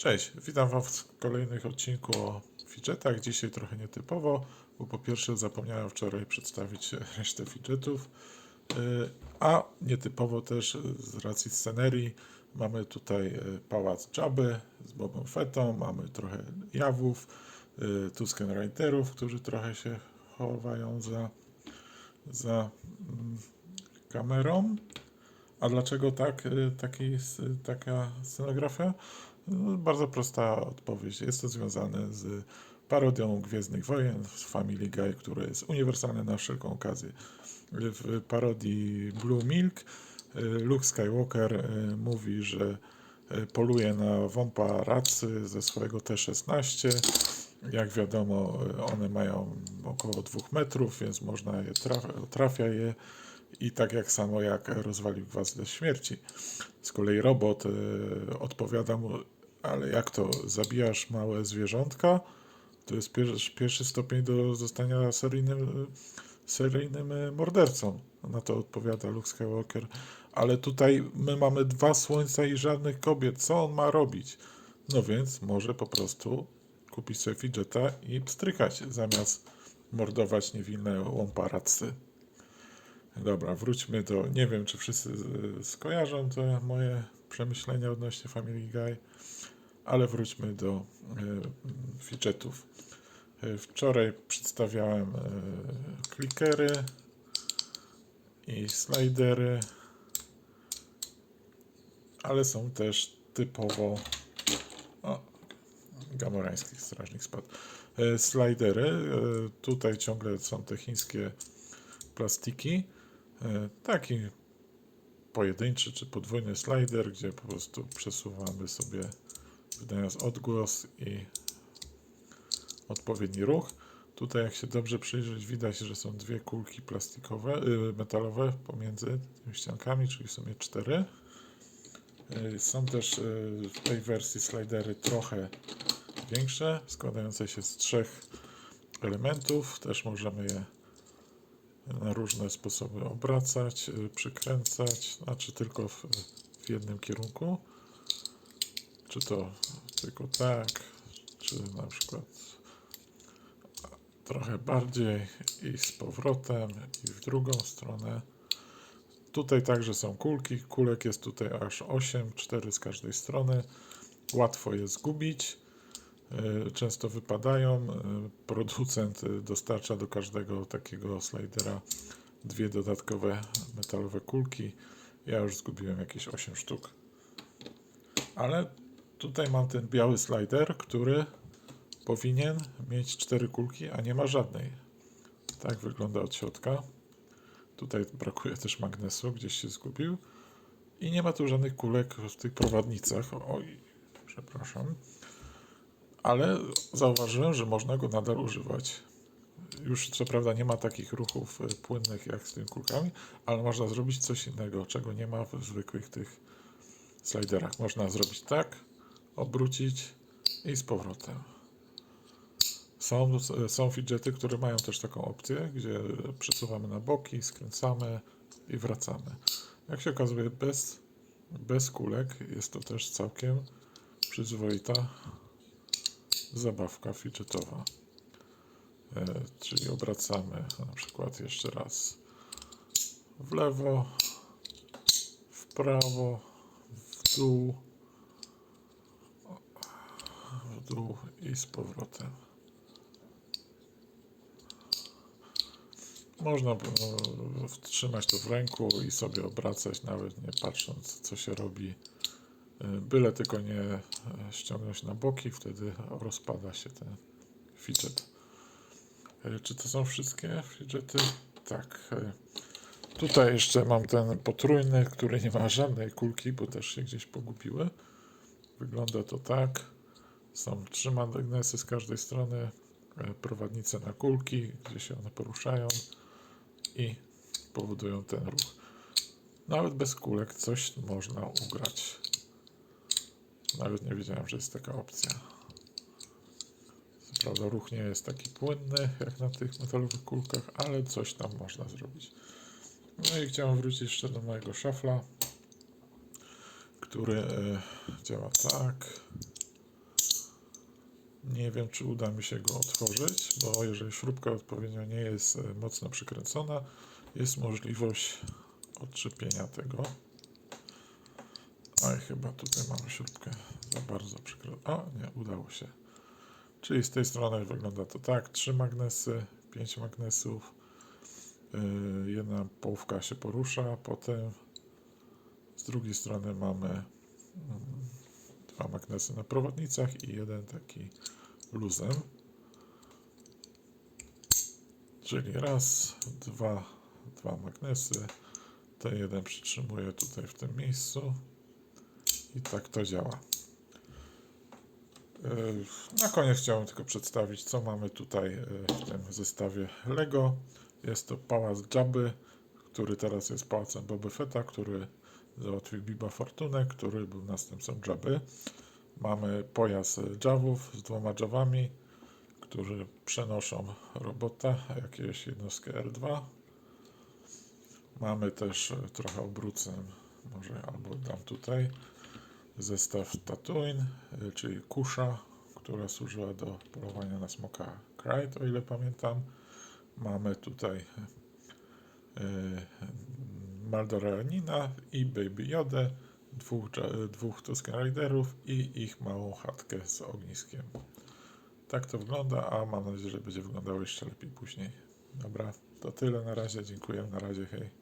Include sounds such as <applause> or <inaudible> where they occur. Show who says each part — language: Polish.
Speaker 1: Cześć, witam Was w kolejnych odcinku o fidgetach. Dzisiaj trochę nietypowo, bo po pierwsze zapomniałem wczoraj przedstawić <laughs> resztę fidgetów, yy, a nietypowo też z racji scenerii mamy tutaj yy, pałac Jabby z Bobą Fettą, mamy trochę jawów, yy, Tusken Riderów, którzy trochę się chowają za, za mm, kamerą. A dlaczego tak, y, taki, taka scenografia? No, Bardzo prosta odpowiedź. Jest to związane z parodią Gwiezdnych Wojen z Family Guy, które jest uniwersalne na wszelką okazję. W parodii Blue Milk y, Luke Skywalker y, mówi, że y, poluje na wąpa racy ze swojego T-16. Jak wiadomo, one mają około 2 metrów, więc można je traf- trafia je i tak jak samo jak rozwalił gwiazdę śmierci. Z kolei robot odpowiada mu, ale jak to, zabijasz małe zwierzątka? To jest pierwszy, pierwszy stopień do zostania seryjnym, seryjnym y, mordercą. Na to odpowiada Luke Skywalker. Ale tutaj my mamy dwa słońca i żadnych kobiet. Co on ma robić? No więc może po prostu kupić sobie fidżeta i pstrykać, zamiast mordować niewinne łomparacy. Dobra, wróćmy do. Nie wiem, czy wszyscy y, skojarzą te moje przemyślenia odnośnie Family Guy, ale wróćmy do y, fidgetów. Y, Wczoraj przedstawiałem klikery i slidery, ale są też typowo. O, gamorański strażnik spadł. Slidery. Tutaj ciągle są te chińskie plastiki. E, Taki pojedynczy czy podwójny slider, gdzie po prostu przesuwamy sobie, wydając odgłos i odpowiedni ruch. Tutaj, jak się dobrze przyjrzeć, widać, że są dwie kulki plastikowe, y, metalowe pomiędzy tymi ściankami, czyli w sumie cztery. Y, Są też y, w tej wersji slidery trochę większe, składające się z trzech elementów. Też możemy je na różne sposoby obracać, przykręcać, znaczy tylko w, w jednym kierunku. Czy to tylko tak, czy na przykład trochę bardziej i z powrotem i w drugą stronę. Tutaj także są kulki. Kulek jest tutaj aż 8, 4 z każdej strony. Łatwo je zgubić. Y, Często wypadają. Y, Producent dostarcza do każdego takiego slidera dwie dodatkowe metalowe kulki. Ja już zgubiłem jakieś 8 sztuk. Ale tutaj mam ten biały slider, który powinien mieć cztery kulki, a nie ma żadnej. Tak wygląda od środka. Tutaj brakuje też magnesu, gdzieś się zgubił. I nie ma tu żadnych kulek w tych prowadnicach. Oj, przepraszam ale zauważyłem, że można go nadal używać. Już co prawda nie ma takich ruchów y, płynnych jak z tymi kulkami, ale można zrobić coś innego, czego nie ma w zwykłych tych sliderach. Można zrobić tak, obrócić i z powrotem. Są, są fidgety, które mają też taką opcję, gdzie przesuwamy na boki, skręcamy i wracamy. Jak się okazuje, bez, bez kulek jest to też całkiem przyzwoita zabawka fidgetowa. E, czyli obracamy na przykład jeszcze raz w lewo, w prawo, w dół, w dół i z powrotem. Można trzymać to w ręku i sobie obracać, nawet nie patrząc, co się robi. Byle tylko nie e, ściągnąć na boki, wtedy rozpada się ten fidget. E, Czy to są wszystkie fidgety? Tak. e, Tutaj jeszcze mam ten potrójny, który nie ma żadnej kulki, bo też się gdzieś pogubiły. Wygląda to tak. Są trzy magnesy z każdej strony, e, prowadnice na kulki, gdzie się one poruszają i powodują ten ruch. Nawet bez kulek coś można ugrać. Nawet nie wiedziałem, że jest taka opcja. Co prawda ruch nie jest taki płynny jak na tych metalowych kulkach, ale coś tam można zrobić. No i chciałem wrócić jeszcze do mojego szafla, który e, działa tak. Nie wiem, czy uda mi się go otworzyć, bo jeżeli śrubka odpowiednio nie jest e, mocno przykręcona, jest możliwość odczepienia tego. Oj, chyba tutaj mamy śrubkę za bardzo przykręconą. O, nie, udało się. Czyli z tej strony wygląda to tak. Trzy magnesy, pięć magnesów. Yy, jedna połówka się porusza, potem z drugiej strony mamy mm, dwa magnesy na prowadnicach i jeden taki luzem. Czyli raz, dwa, dwa magnesy. Ten jeden przytrzymuję tutaj w tym miejscu. I tak to działa. Yy, Na koniec chciałem tylko przedstawić, co mamy tutaj yy, w tym zestawie Lego. Jest to pałac Jabby, który teraz jest pałacem Boba Fetta, który załatwił Biba Fortunę, który był następcą Jabby. Mamy pojazd Javów z dwoma Javami, którzy przenoszą robota, jakiegoś jednostkę R2. Mamy też e, trochę obrócę, może albo dam tutaj, zestaw Tatooine, y, czyli kusza, która służyła do polowania na smoka Krayt, o ile pamiętam. Mamy tutaj y, Maldoranina i Baby Jodę, dwóch, dwóch Tusken i ich małą chatkę z ogniskiem. Tak to wygląda, a mam nadzieję, że będzie wyglądało jeszcze lepiej później. Dobra, to tyle na razie. Dziękuję, na razie, hej.